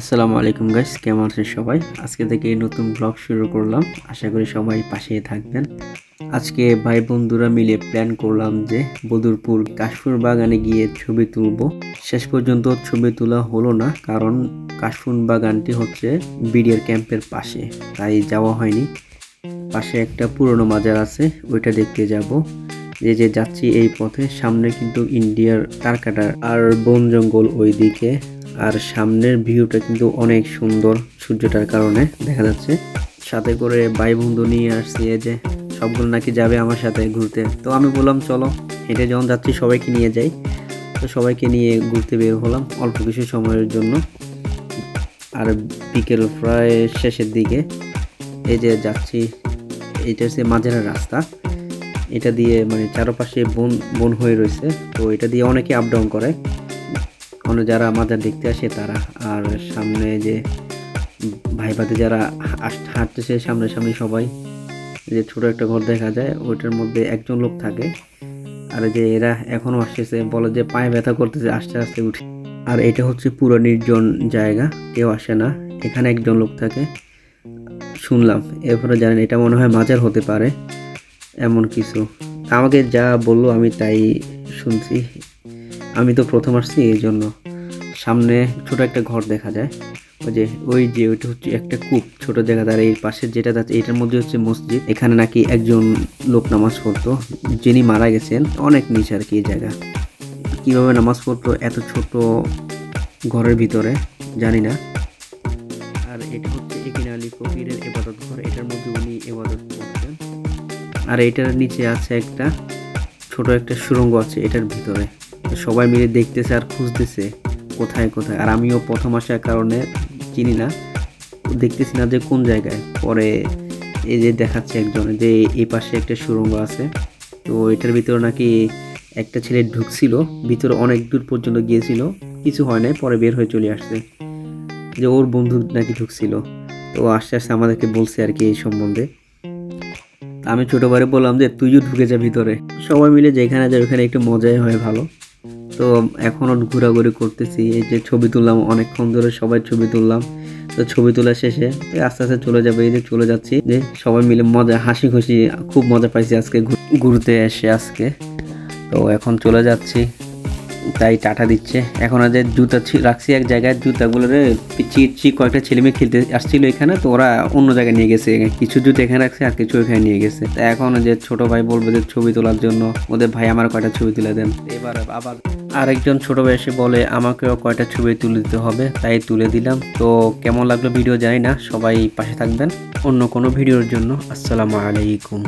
আসসালামু আলাইকুম গাইস কেমন আছেন সবাই? আজকে থেকে নতুন ব্লগ শুরু করলাম। আশা করি সবাই পাশেই থাকবেন। আজকে ভাই বন্ধুরা মিলে প্ল্যান করলাম যে বদরপুর কাশফুর বাগানে গিয়ে ছবি তুলব। শেষ পর্যন্ত ছবি তোলা হলো না, কারণ কাশফুর বাগানটি হচ্ছে বিডিআর ক্যাম্পের পাশে, তাই যাওয়া হয়নি। পাশে একটা পুরনো মাজার আছে, ওইটা দেখতে যাব। যে যে যাচ্ছি এই পথে, সামনে কিন্তু ইন্ডিয়ার তারকাটার আর বন জঙ্গল ওই দিকে আর সামনের ভিউটা কিন্তু অনেক সুন্দর সূর্যটার কারণে, দেখা যাচ্ছে। সাথে করে ভাই বন্ধু নিয়ে আসছি যে সবগুলো নাকি যাবে আমার সাথে ঘুরতে। তো আমি বললাম, চলো, হেঁটে যখন যাচ্ছি, সবাইকে নিয়ে যাই। তো সবাইকে নিয়ে ঘুরতে বের হলাম অল্প কিছু সময়ের জন্য। আর বিকেল প্রায় শেষের দিকে, এই যে যাচ্ছি এটা হচ্ছে মাঝের রাস্তা। এটা দিয়ে মানে চারপাশে বন বন হয়ে রয়েছে। তো এটা দিয়ে অনেকে আপ ডাউন করে। অন্য যারা মাজার দেখতে আসে তারা, আর সামনে যে ভাইবাতে যারা হাস- হাঁটতেছে সামনে সামনে সবাই, যে ছোট একটা ঘর দেখা যায়, ওইটার মধ্যে একজন লোক থাকে। আর যে এরা এখনও আসতেছে, বলে যে পায়ে ব্যথা করতেছে, আস্তে আস্তে উঠে। আর এটা হচ্ছে পুরো নির্জন জায়গা, কেউ আসে না। এখানে একজন লোক থাকে। শুনলাম, এরপরে জানেন, এটা মনে হয় মাজার হতে পারে, এমন কিছু। আমাকে যা বলল আমি তাই শুনছি। আমি তো প্রথম আসছি, এই জন্য সামনে ছোট একটা ঘর দেখা যায়। ওই যে ওই যে, ওইটা হচ্ছে একটা কূপ ছোট জায়গা আর এই পাশে যেটা যাচ্ছে, এটার মধ্যে হচ্ছে মসজিদ। এখানে নাকি একজন লোক নামাজ পড়তো, যিনি মারা গেছেন। অনেক নিচে আর কি এই জায়গা। কীভাবে নামাজ পড়তো, এত ছোট ঘরের ভিতরে, জানি না। আর এটা হচ্ছে একিন আলী ফকিরের এবাদত ঘর, এটার মধ্যে উনি এবাদত করতেন। আর এটার নিচে আছে একটা, ছোট একটা সুড়ঙ্গ আছে এটার ভিতরে। সবাই মিলে দেখতেছে আর খুঁজতেছে কোথায় কোথায়। আর আমিও প্রথম আসার কারণে চিনি না। দেখতেছি না যে কোন জায়গায়। পরে এই যে দেখাচ্ছে একজন যে এই পাশে একটা সুড়ঙ্গ আছে। তো এটার ভিতরে নাকি একটা ছেলে ঢুকছিল। ভিতরে অনেক দূর পর্যন্ত গিয়েছিল। কিছু হয় নাই, পরে বের হয়ে চলে আসছে। যে ওর বন্ধু নাকি ঢুকছিল। তো আস্তে আস্তে আমাদেরকে বলছে আর কি এই সম্বন্ধে। আমি ছোটোবারে বললাম যে, তুইও ঢুকে যা ভিতরে। সবাই মিলে যেখানে যায় ওখানে একটু মজাই হয় ভালো। তো এখনও ঘোরাঘুরি করতেছি। এই যে ছবি তুললাম, অনেকক্ষণ ধরে সবাই ছবি তুললাম। তো ছবি তোলা শেষে আস্তে আস্তে চলে যাবে, এই যে চলে যাচ্ছি। যে সবাই মিলে মজা হাসি খুশি খুব মজা পাইছি আজকে ঘুরতে এসে আজকে। তো এখন চলে যাচ্ছি। তাই টাটা দিচ্ছে। এখন যে জুতা রাখছি এক জায়গায়, জুতাগুলো রে চিটচি কয়েকটা ছেলে মেয়ে খেলতে আসছিল এখানে, তো ওরা অন্য জায়গায় নিয়ে গেছে। কিছু জুতো এখানে রাখছে আর কিছু এখানে নিয়ে গেছে। তা এখন যে ছোট ভাই বলবে যে ছবি তোলার জন্য, ওদের ভাই আমার কয়টা ছবি তুলে দেন। এবার আবার আরেকজন ছোট ভাই এসে বলে, আমাকেও কয়টা ছবি তুলে দিতে হবে? তাই তুলে দিলাম। তো কেমন লাগল ভিডিও জানি না, সবাই পাশে থাকবেন অন্য কোনো ভিডিওর জন্য। আসসালামু আলাইকুম।